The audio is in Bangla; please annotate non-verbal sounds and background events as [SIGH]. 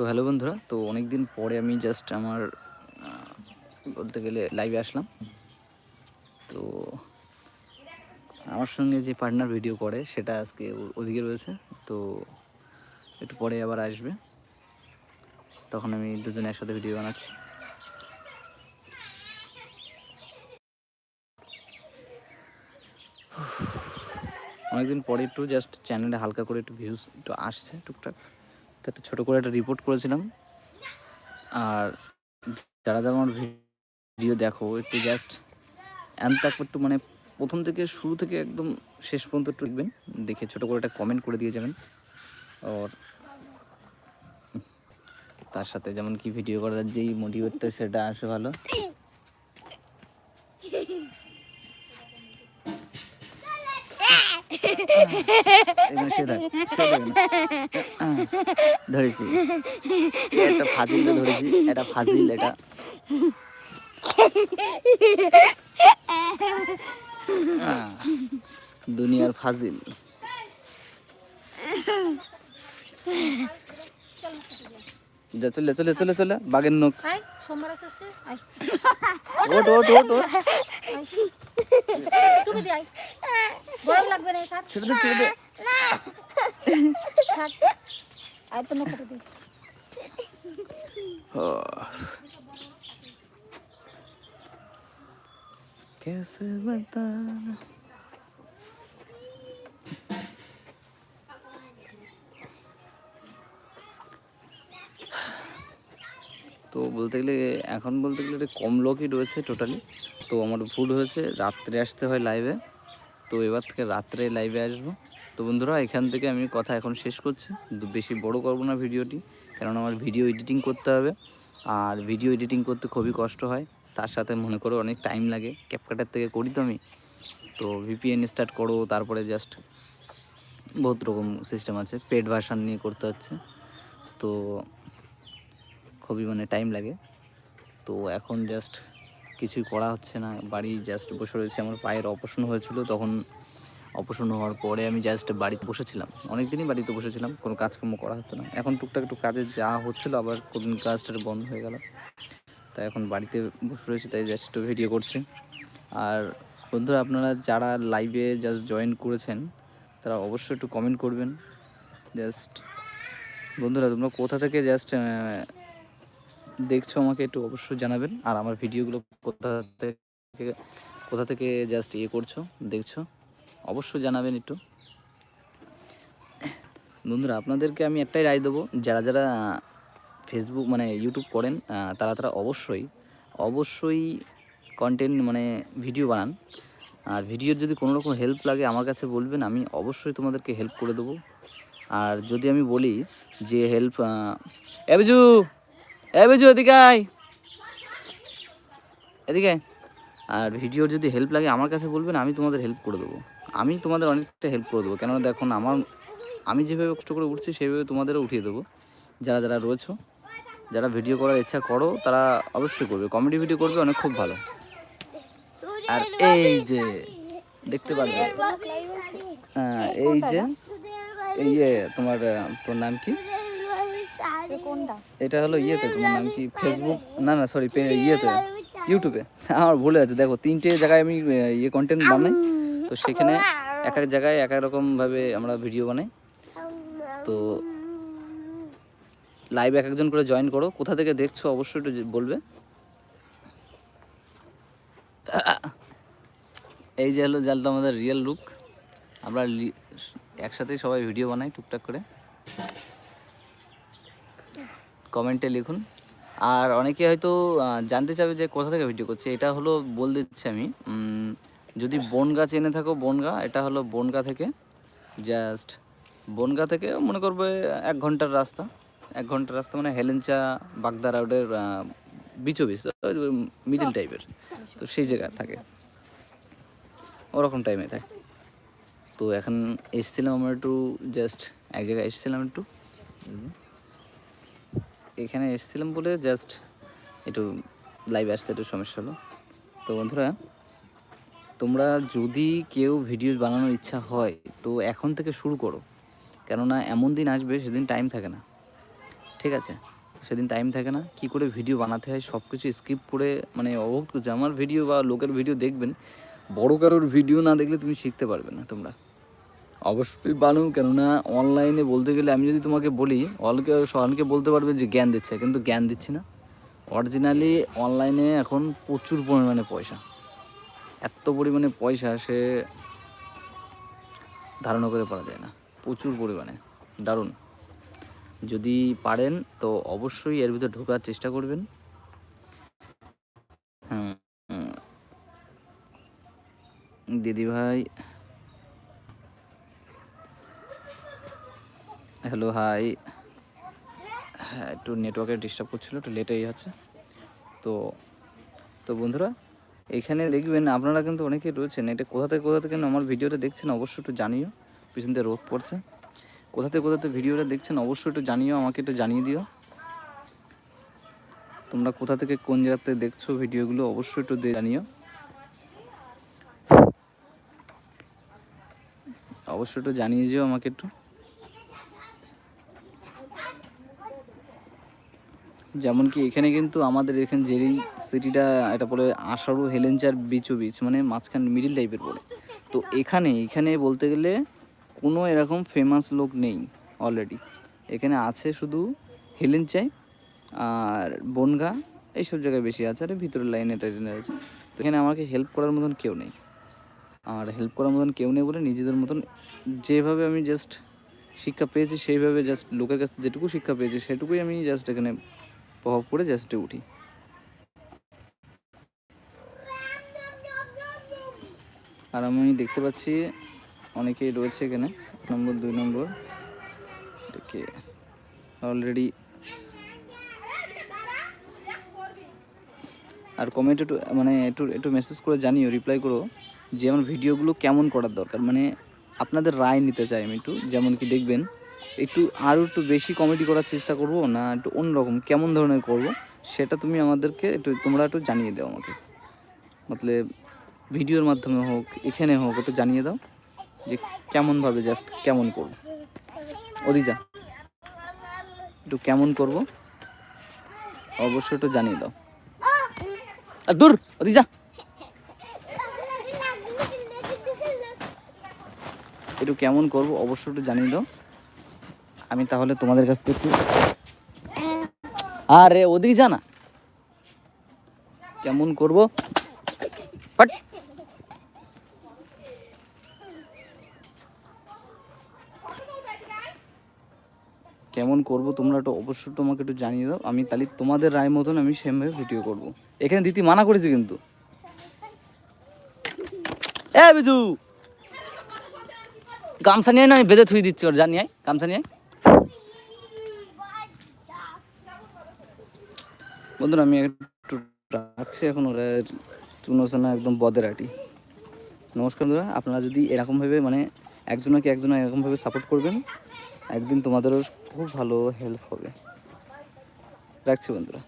তো হ্যালো বন্ধুরা, তো অনেক দিন পরে আমি জাস্ট আমার বলতে গেলে লাইভে আসলাম। তো আমার সঙ্গে যে পার্টনার ভিডিও করে, সেটা আজকে ওদিকে রয়েছে। তো একটু পরে আবার আসবে। তখন আমি দুজনে একসাথে ভিডিও বানাচ্ছি। অনেকদিন পরে একটু জাস্ট চ্যানেলে হালকা করে একটু ভিউজ একটু আসছে, টুকটাক। তো একটা ছোটো করে একটা রিপোর্ট করেছিলাম। আর যারা যারা আমার ভিডিও দেখো একটু জাস্ট তাক একটু মানে প্রথম থেকে শুরু থেকে একদম শেষ পর্যন্ত একটু দেখবেন দেখে ছোটো করে একটা কমেন্ট করে দিয়ে যাবেন। আর তার সাথে যেমন কি ভিডিও করার যেই মোটিভেটটা সেটা আসে ভালো। [LAUGHS] এখানে সে দেখ, দেখ না। আহ, ধরেছি। একটা ফাজিল ধরেছি এটা ফাজিল এটা। দুনিয়ার ফাজিল। যা চলে চলে চলে চলে বাগের ওট ওট ওট ওট লাগবে না থাক ছেড়ে দে ছেড়ে দে থাক আয় তো নকরে দি कैसे बता তো বলতে গেলে এখন বলতে গেলে এটা কম লোকই রয়েছে টোটালি তো আমার ভুল হয়েছে রাত্রে আসতে হয় লাইভে তো এবার থেকে রাত্রে লাইভে আসব। তো বন্ধুরা, এখান থেকে আমি কথা এখন শেষ করছি। বেশি বড় করব না ভিডিওটি, কেননা আমার ভিডিও এডিটিং করতে হবে। আর ভিডিও এডিটিং করতে খুবই কষ্ট হয়। তার সাথে মনে করো অনেক টাইম লাগে। ক্যাপকাটার থেকে করি তো আমি। তো ভিপিএন স্টার্ট করো, তারপরে জাস্ট বহুত রকম সিস্টেম আছে। পেড ভার্সান নিয়ে করতে হচ্ছে। তো খুবই মানে টাইম লাগে। তো এখন জাস্ট কিছুই করা হচ্ছে না। বাড়ি জাস্ট বসে রয়েছে। আমার পায়ের অপারেশন হয়েছিল। তখন অপারেশন হওয়ার পরে আমি জাস্ট বাড়িতে বসেছিলাম। অনেক দিনই বাড়িতে বসেছিলাম। কোনো কাজকর্ম করা হতো না। এখন টুকটাক একটু কাজে যা হচ্ছিল, আবার কোন কাজটা বন্ধ হয়ে গেল। তাই এখন বাড়িতে বসে রয়েছে, তাই জাস্ট একটু ভিডিও করছি। আর বন্ধুরা, আপনারা যারা লাইভে জাস্ট জয়েন করেছেন, তারা অবশ্যই একটু কমেন্ট করবেন। জাস্ট বন্ধুরা, তোমরা কোথা থেকে জাস্ট দেখছ আমাকে একটু অবশ্যই জানাবেন। আর আমার ভিডিওগুলো কোথা থেকে কোথা থেকে জাস্ট ইয়ে করছ, দেখছ, অবশ্যই জানাবেন একটু। বন্ধুরা, আপনাদেরকে আমি একটাই রায় দেবো, যারা যারা ফেসবুক মানে ইউটিউব করেন তারা তারা অবশ্যই অবশ্যই কন্টেন্ট মানে ভিডিও বানান। আর ভিডিওর যদি কোনো রকম হেল্প লাগে আমার কাছে বলবেন, আমি অবশ্যই তোমাদেরকে হেল্প করে দেবো। আর যদি আমি বলি যে হেল্প এ বিজু! এ বিজু এদিকে আয়। এদিকে আর ভিডিওর যদি হেল্প লাগে আমার কাছে বলবেন আমি তোমাদের হেল্প করে দেবো। আমি তোমাদের অনেকটা হেল্প করে দেবো। কেননা দেখুন আমার আমি যেভাবে কষ্ট করে উঠছি সেভাবে তোমাদেরও উঠিয়ে দেবো। যারা যারা রয়েছো যারা ভিডিও করার ইচ্ছা করো তারা অবশ্যই করবে। কমেডি ভিডিও করবে অনেক খুব ভালো। আর এই যে দেখতে পারবে? হ্যাঁ, এই যে এই ইয়ে তোমার তোর নাম কি? এটা হলো ইয়েতে তোমার নাম কি? ফেসবুক না না সরি ইয়েতে ইউটিউবে [LAUGHS] আমার ভুলে আছে দেখো, তিনটে জায়গায় আমি ইয়ে কন্টেন্ট বানাই। তো সেখানে এক এক জায়গায় এক এক রকমভাবে আমরা ভিডিও বানাই। তো লাইভ এক একজন করে জয়েন করো। কোথা থেকে দেখছ অবশ্যই একটু বলবে। [COUGHS] এই যে হলো জালটা আমাদের রিয়েল লুক আমরা একসাথেই সবাই ভিডিও বানাই টুকটাক করে। কমেন্টে লিখুন। আর অনেকে হয়তো জানতে চাবে যে কোথা থেকে ভিডিও করছে, এটা হলো বল দিচ্ছি আমি। যদি বনগা চেনে থাকো, বনগা, এটা হলো বনগা থেকে। জাস্ট বনগা থেকে মনে করবে এক ঘণ্টার রাস্তা। এক ঘণ্টার রাস্তা মানে হেলেঞ্চা বাগদা রোডের বিচবিচ মিডিল টাইপের তো সেই জায়গায় থাকে। ওরকম টাইমে থাকে। তো এখন এসেছিলাম আমরা একটু, জাস্ট এক জায়গায় এসেছিলাম একটু। এখানে এসেছিলাম বলে জাস্ট একটু লাইভে আসতে একটু সমস্যা হলো। তো বন্ধুরা, তোমরা যদি কেউ ভিডিও বানানোর ইচ্ছা হয়, তো এখন থেকে শুরু করো। কেননা এমন দিন আসবে, সেদিন টাইম থাকে না। ঠিক আছে? সেদিন টাইম থাকে না। কি করে ভিডিও বানাতে হয় সব কিছু স্কিপ করে মানে অবগত আমার ভিডিও বা লোকের ভিডিও দেখবেন, বড় কারোর ভিডিও না দেখলে তুমি শিখতে পারবে না তোমরা। অবশ্যই বানো, কেননা অনলাইনে বলতে গেলে আমি যদি তোমাকে বলি, অলকে সবাইকে বলতে পারবে যে জ্ঞান দিচ্ছে, কিন্তু জ্ঞান দিচ্ছে না। অরিজিনালি অনলাইনে এখন প্রচুর পরিমাণে পয়সা। এত পরিমাণে পয়সা সে ধারণা করে পারা যায় না। প্রচুর পরিমাণে। দারুণ। যদি পারেন, তো অবশ্যই এর ভিতরে ঢোকার চেষ্টা করবেন। হ্যাঁ দিদি ভাই হ্যালো, হাই। হ্যাঁ একটু নেটওয়ার্কের ডিস্টার্ব করছিল, একটু লেটেই আছে তো তো বন্ধুরা, এখানে দেখবেন আপনারা কিন্তু অনেকেই রয়েছেন। এটা কোথা থেকে কোথা থেকে আমার ভিডিওটা দেখছেন, অবশ্যই একটু জানিও। পিছন রোদ পড়ছে। কোথা থেকে কোথা থেকে ভিডিওটা দেখছেন, অবশ্যই একটু জানিও, আমাকে একটু জানিয়ে দিও। তোমরা কোথা থেকে, কোন জায়গাতে দেখছ ভিডিওগুলো, অবশ্যই একটু জানিও। অবশ্যই একটু জানিয়ে দিও আমাকে একটু। যেমন কি এখানে কিন্তু আমাদের এখানে যেই সিটিটা, এটা বলে আষাঢ় হেলেঞ্চার বিচু বিচ মানে মাঝখান মিডিল টাইপের পড়ে তো এখানে এখানে বলতে গেলে কোনো এরকম ফেমাস লোক নেই অলরেডি এখানে আছে শুধু হেলেঞ্চাই আর বনগা, এইসব জায়গায় বেশি আছে, আর ভিতরের লাইনে টাইনে আছে। তো এখানে আমাকে হেল্প করার মতন কেউ নেই। আর হেল্প করার মতন কেউ নেই বলে নিজেদের মতন যেভাবে আমি জাস্ট শিক্ষা পেয়েছি, সেইভাবে জাস্ট লোকের কাছে যেটুকু শিক্ষা পেয়েছি, সেটুকুই আমি জাস্ট এখানে প্রভাব করে জাস্টে উঠি। আর আমি দেখতে পাচ্ছি অনেকেই রয়েছে এখানে, এক নম্বর, দুই নম্বর। দেখে অলরেডি আর কমেন্ট একটু মানে একটু একটু মেসেজ করে জানিও রিপ্লাই করো যে আমার ভিডিওগুলো কেমন করার দরকার। মানে আপনাদের রায় নিতে চাই আমি একটু, যেমন কি দেখবেন একটু আরও একটু বেশি কমেডি করার চেষ্টা করব, না একটু অন্যরকম কেমন ধরনের করব, সেটা তুমি আমাদেরকে একটু, তোমরা একটু জানিয়ে দাও আমাকে। মতলে ভিডিওর মাধ্যমে হোক, এখানে হোক, একটু জানিয়ে দাও যে কেমনভাবে জাস্ট কেমন করব। অদিজা, একটু কেমন করব? অবশ্যই একটু জানিয়ে দাও। আর দূর, অদিজা। একটু কেমন করব, অবশ্যই একটু জানিয়ে দাও। আমি তাহলে তোমাদের কাছ থেকে আরে ওদিকে যা না। কেমন করব। কেমন করব তোমরা একটু অবশ্যই তোমাকে একটু জানিয়ে দাও। আমি তাহলে তোমাদের রায় মতন আমি সেমভাবে ভিডিও করব। এখানে দিতি মানা করেছি কিন্তু। এ বিজু! গামছা নিয়ে না আমি বেঁধে থুই দিচ্ছি ওর জানি আয় গামছা নিয়ে বন্ধুরা, আমি একটু রাখছি এখন, ওরা চুনোচানা একদম বদের আটি। নমস্কার বন্ধুরা, আপনারা যদি এরকমভাবে মানে একজনকে একজন এরকমভাবে সাপোর্ট করবেন, একদিন তোমাদেরও খুব ভালো হেল্প হবে। রাখছি বন্ধুরা।